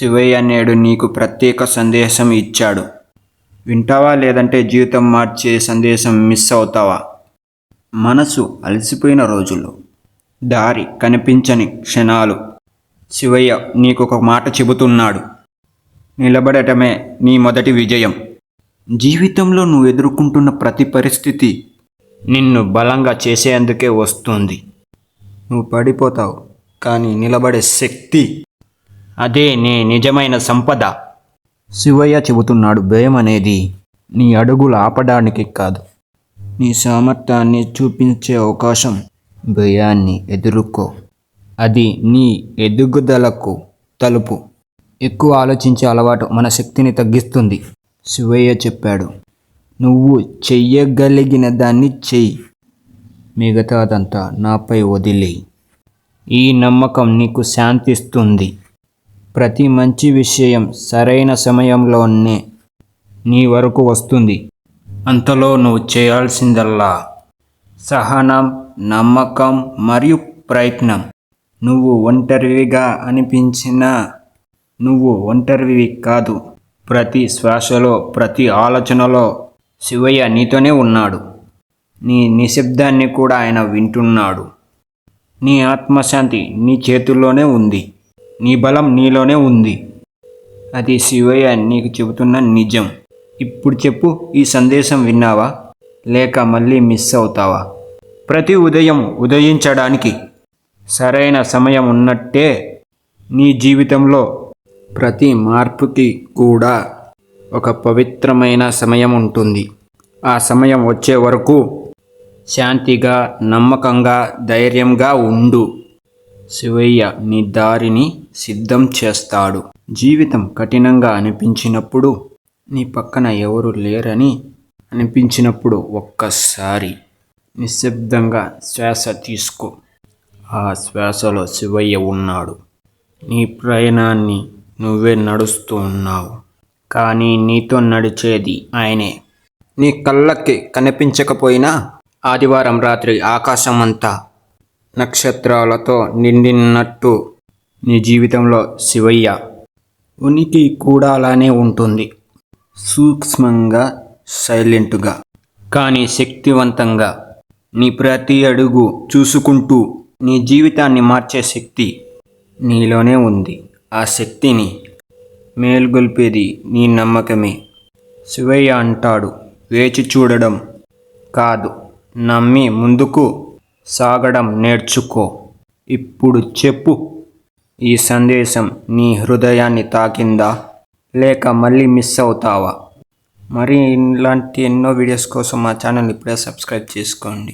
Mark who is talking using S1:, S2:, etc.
S1: శివయ్య నేడు నీకు ప్రత్యేక సందేశం ఇచ్చాడు. వింటావా లేదంటే జీవితం మార్చే సందేశం మిస్ అవుతావా? మనసు అలసిపోయిన రోజులు. దారి కనిపించని క్షణాలు. శివయ్య నీకు ఒక మాట చెబుతున్నాడు. నిలబడటమే నీ మొదటి విజయం. జీవితంలో నువ్వు ఎదుర్కొంటున్న ప్రతి పరిస్థితి నిన్ను బలంగా చేసేందుకే వస్తుంది. నువ్వు పడిపోతావు కానీ నిలబడే శక్తి అదే నీ నిజమైన సంపద. శివయ్య చెబుతున్నాడు భయం అనేది నీ అడుగులు ఆపడానికి కాదు. నీ సామర్థ్యాన్ని చూపించే అవకాశం భయాన్ని ఎదుర్కో. అది నీ ఎదుగుదలకు తలుపు. ఎక్కువ ఆలోచించే అలవాటు మన శక్తిని తగ్గిస్తుంది శివయ్య చెప్పాడు. నువ్వు చెయ్యగలిగిన దాన్ని చెయ్యి. మిగతాదంతా నాపై వదిలేయి. ఈ నమ్మకం నీకు శాంతిస్తుంది. ప్రతి మంచి విషయం సరైన సమయంలోనే నీ వరకు వస్తుంది. అంతలో నువ్వు చేయాల్సిందల్లా. సహనం నమ్మకం మరియు ప్రయత్నం. నువ్వు ఒంటరివిగా అనిపించినా నువ్వు ఒంటరివి కాదు. ప్రతి శ్వాసలో ప్రతి ఆలోచనలో శివయ్య నీతోనే ఉన్నాడు. నీ నిశ్శబ్దాన్ని కూడా ఆయన వింటున్నాడు. నీ ఆత్మశాంతి నీ చేతుల్లోనే ఉంది. నీ బలం నీలోనే ఉంది. అది శివయ్య నీకు చెబుతున్న నిజం. ఇప్పుడు చెప్పు ఈ సందేశం విన్నావా? లేక మళ్ళీ మిస్ అవుతావా? ప్రతి ఉదయం ఉదయించడానికి సరైన సమయం ఉన్నట్టే నీ జీవితంలో ప్రతి మార్పుకి కూడా ఒక పవిత్రమైన సమయం ఉంటుంది. ఆ సమయం వచ్చే వరకు శాంతిగా నమ్మకంగా ధైర్యంగా ఉండు. శివయ్య నీ దారిని సిద్ధం చేస్తాడు. జీవితం కఠినంగా అనిపించినప్పుడు నీ పక్కన ఎవరు లేరని అనిపించినప్పుడు ఒక్కసారి నిశ్శబ్దంగా శ్వాస తీసుకో. ఆ శ్వాసలో శివయ్య ఉన్నాడు. నీ ప్రయాణాన్ని నువ్వే నడుస్తూ ఉన్నావు. కానీ నీతో నడిచేది ఆయనే. నీ కళ్ళకి కనిపించకపోయినా ఆదివారం రాత్రి ఆకాశమంతా నక్షత్రాలతో నిండినట్టు నీ జీవితంలో శివయ్య ఉనికి కూడా అలానే ఉంటుంది. సూక్ష్మంగా సైలెంట్గా కానీ శక్తివంతంగా నీ ప్రతి అడుగు చూసుకుంటూ నీ జీవితాన్ని మార్చే శక్తి నీలోనే ఉంది. ఆ శక్తిని మేల్గొల్పేది నీ నమ్మకమే. శివయ్య అంటాడు వేచి చూడడం కాదు నమ్మి ముందుకు సాగడం నేర్చుకో. ఇప్పుడు చెప్పు. ఈ సందేశం నీ హృదయాన్ని తాకిందా? లేక మళ్ళీ మిస్ అవుతావా? మరి ఇలాంటి ఎన్నో వీడియోస్ కోసం మా ఛానల్ ఇప్పుడే సబ్స్క్రైబ్ చేసుకోండి.